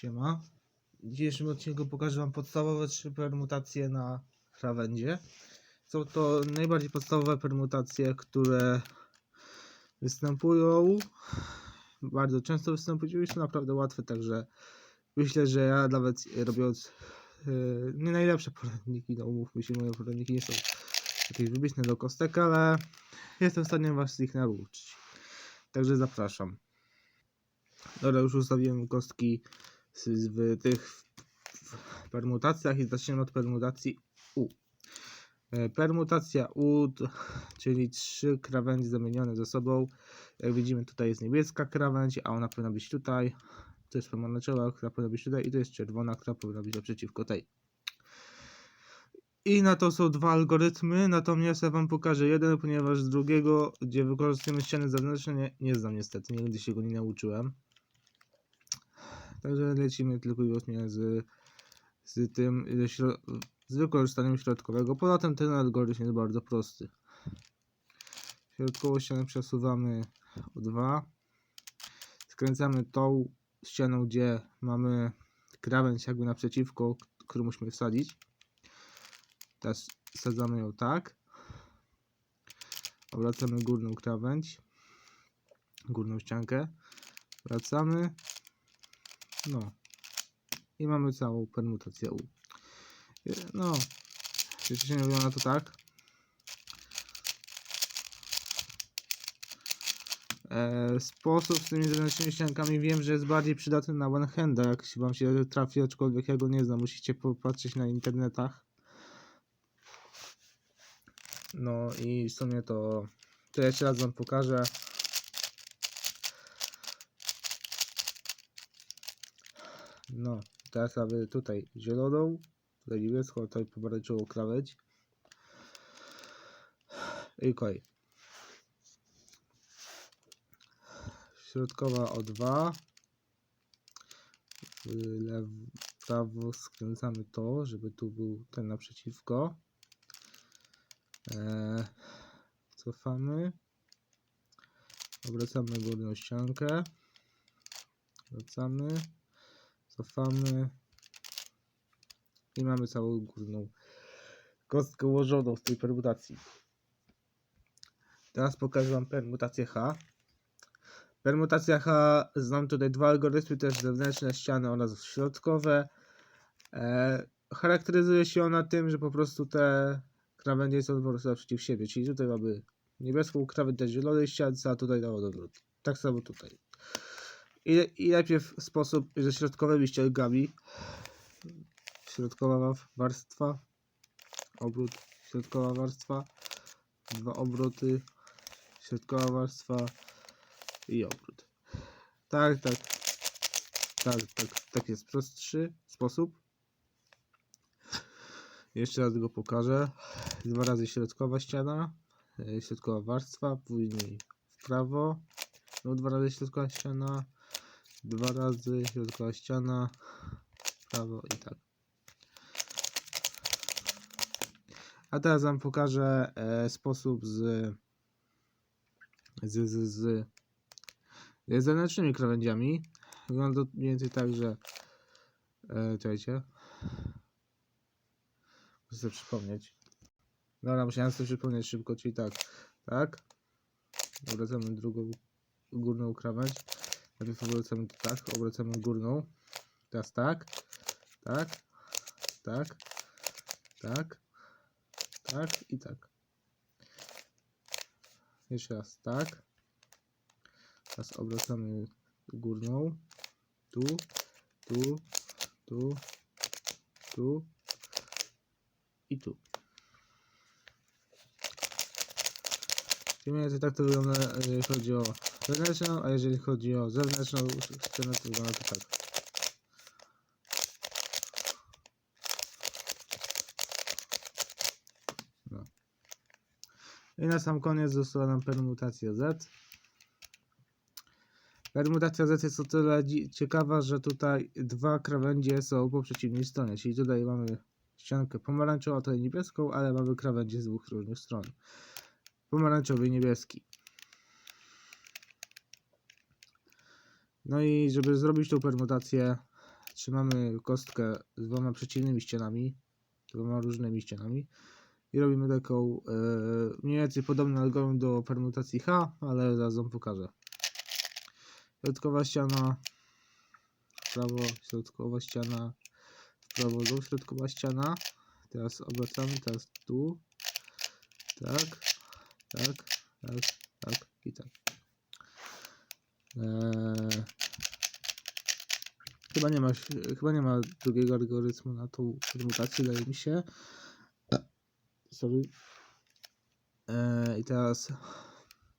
Siema. W dzisiejszym odcinku pokażę Wam podstawowe trzy permutacje na krawędzie. Są to najbardziej podstawowe permutacje, które występują. Bardzo często występują i są naprawdę łatwe, także myślę, że ja nawet robiąc yy, nie najlepsze poradniki, no umówmy się, moje poradniki nie są jakieś wybitne do kostek, ale jestem w stanie Was ich nauczyć. Także zapraszam. Dobra, już ustawiłem kostki w tych permutacjach i zaczniemy od permutacji U. E, Permutacja U, czyli trzy krawędzie zamienione ze sobą. Jak widzimy tutaj jest niebieska krawędź, a ona powinna być tutaj. To jest pomarańczowa, która powinna być tutaj i to jest czerwona, która powinna być naprzeciwko tej. I na to są dwa algorytmy, natomiast ja Wam pokażę jeden, ponieważ z drugiego, gdzie wykorzystujemy ściany zewnętrzne, nie, nie znam niestety, nigdy się go nie nauczyłem. Także lecimy tylko i wyłącznie z, z tym, z wykorzystaniem środkowego. Poza tym ten algorytm jest bardzo prosty. Środkową ścianę przesuwamy o 2. Skręcamy tą ścianą, gdzie mamy krawędź jakby naprzeciwko, którą musimy wsadzić. Teraz wsadzamy ją tak. Obracamy górną krawędź. Górną ściankę. Wracamy. No. I mamy całą permutację U. Je- No. Jeśli się nie wygląda to tak. E, sposób z tymi zewnętrznymi ściankami wiem, że jest bardziej przydatny na one handa, jak się wam się trafi, aczkolwiek ja go nie znam, musicie popatrzeć na internetach. No i w sumie to, to jeszcze raz wam pokażę. No, teraz aby tutaj zieloną, tutaj niebieską, tutaj pomarańczową krawędź. I kolej. Środkowa o 2. W lewo, w prawo skręcamy to, żeby tu był ten naprzeciwko. Eee, cofamy. Obracamy górną ściankę. Wracamy. Cofamy. I mamy całą górną kostkę ułożoną z tej permutacji. Teraz pokażę Wam permutację H. Permutacja H, znam tutaj dwa algorytmy, też zewnętrzne ściany oraz środkowe. E, charakteryzuje się ona tym, że po prostu te krawędzie są po prostu naprzeciw siebie, czyli tutaj mamy niebieską krawędź na zielonej ściance, a tutaj na odwrót. Tak samo tutaj. I, I najpierw sposób ze środkowymi ściankami. Środkowa wa- warstwa, obrót, środkowa warstwa, dwa obroty, środkowa warstwa i obrót. Tak, tak, tak, tak, tak jest prostszy sposób. Jeszcze raz go pokażę. Dwa razy środkowa ściana, e, środkowa warstwa, później w prawo, no dwa razy środkowa ściana, dwa razy środkowa ściana, prawo i tak. A teraz wam pokażę e, sposób z, z, z, z, z zewnętrznymi krawędziami. Wygląda to mniej więcej tak, że e, czekajcie. Muszę sobie przypomnieć. Dobra, musiałem sobie przypomnieć szybko, czyli tak, tak. Obracamy drugą górną krawędź. Najpierw obracamy to tak, obracamy górną. Teraz tak, tak, tak, tak, tak i tak. Jeszcze raz tak. Teraz obracamy górną. Tu, tu, tu, tu i tu. Mniej więcej tak to wygląda, jeżeli chodzi o wewnętrzną, a jeżeli chodzi o zewnętrzną scenę, to wygląda to tak. No. I na sam koniec została nam permutacja Z. Permutacja Z jest o tyle ciekawa, że tutaj dwa krawędzie są po przeciwnej stronie, czyli tutaj mamy ściankę pomarańczową, tutaj niebieską, ale mamy krawędzie z dwóch różnych stron. Pomarańczowy i niebieski. No i żeby zrobić tą permutację, trzymamy kostkę z dwoma przeciwnymi ścianami, dwoma różnymi ścianami i robimy taką e, mniej więcej podobny algorytm do permutacji H, ale zaraz wam pokażę. Środkowa ściana, w prawo, środkowa ściana, w prawo, znowu środkowa ściana. Teraz obracamy, teraz tu. Tak, tak, tak, tak i tak. Eee, chyba nie ma, chyba nie ma drugiego algorytmu na tą permutację, wydaje mi się. Sorry. Eee, I teraz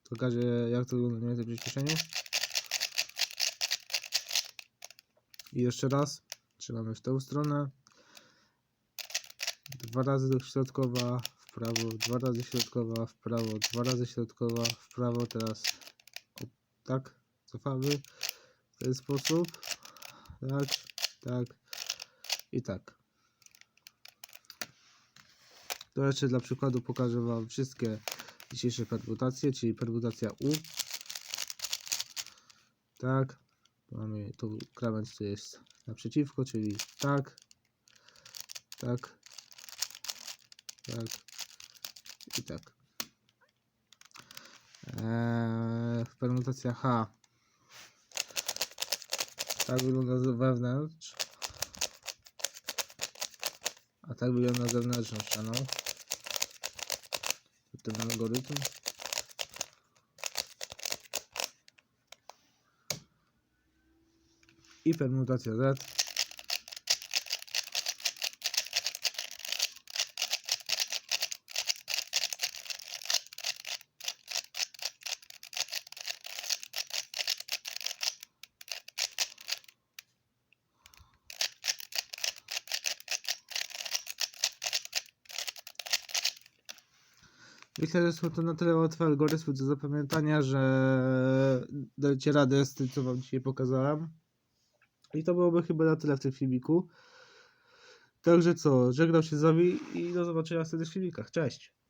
pokażę jak to wygląda mniej w przyspieszeniu. I jeszcze raz. Trzymamy w tą stronę. Dwa razy środkowa, w prawo, dwa razy środkowa, w prawo, dwa razy środkowa, w prawo. Teraz o, tak, cofamy w ten sposób. Tak, tak i tak. To jeszcze dla przykładu pokażę Wam wszystkie dzisiejsze permutacje, czyli permutacja U. Tak. Tu Mamy tu krawędź, co jest naprzeciwko, czyli tak, tak, tak i tak. Eee, permutacja H. Tak wygląda z wewnątrz. A tak wygląda zewnętrzną ścianą. Ten algorytm. I permutacja Z. Myślę, że są to na tyle łatwe algorytmy do zapamiętania, że dacie radę z tym, co wam dzisiaj pokazałem. I to byłoby chyba na tyle w tym filmiku. Także co, żegnam się z wami i do zobaczenia w następnych filmikach. Cześć!